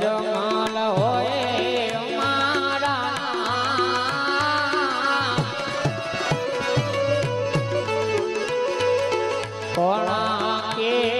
જમાલ હોય મારા કોણા કે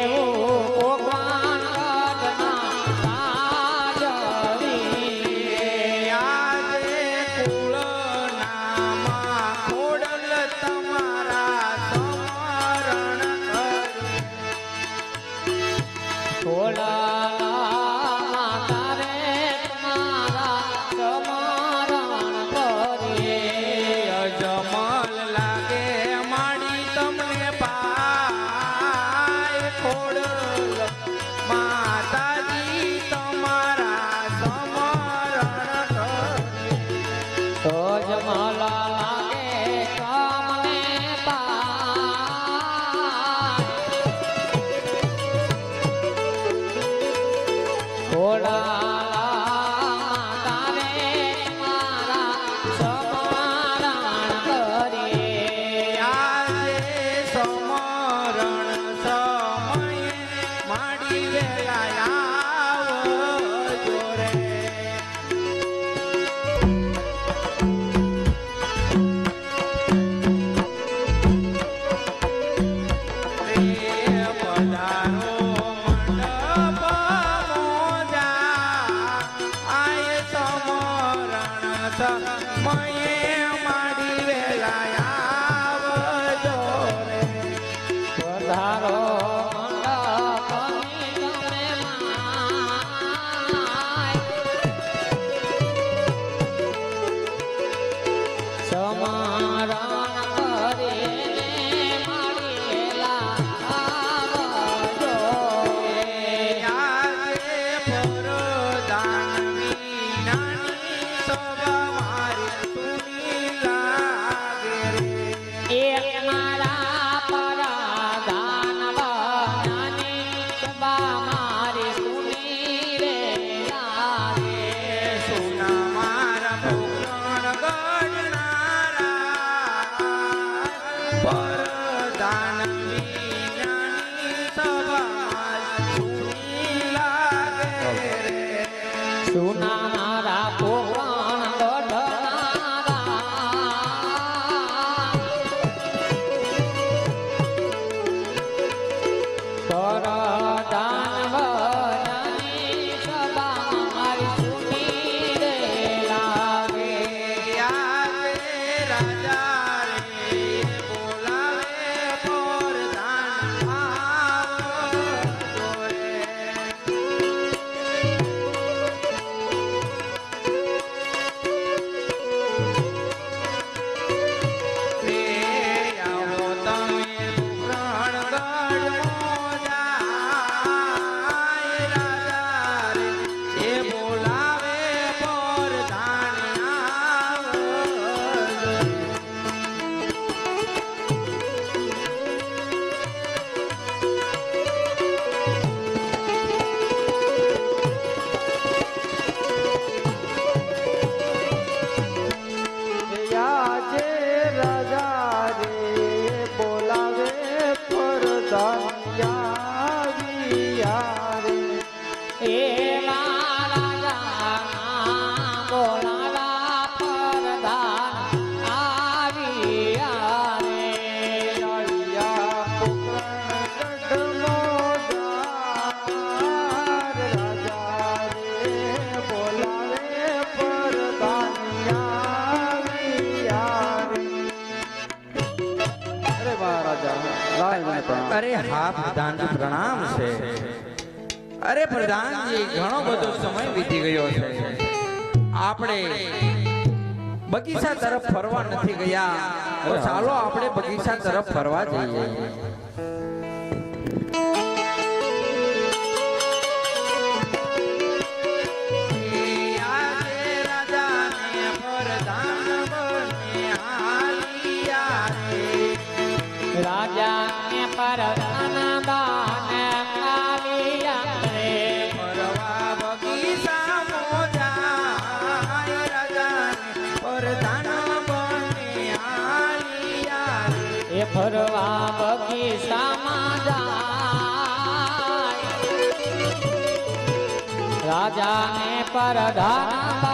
Bye. Mara. God. અરે હા, પ્રધાનજી, પ્રણામ છે. અરે પ્રધાનજી, ઘણો બધો સમય વીતી ગયો છે. આપણે બગીચા તરફ ફરવા નથી ગયા. તો ચાલો આપણે બગીચા તરફ ફરવા જઈએ. રાજા રાજાને પરધાન દાન આવ્યા રે ફરવા બગીચામાં જાય રાજાને પરધાન બને આલિયા એ ફરવા બગીચામાં જાય. રાજાને પરધાન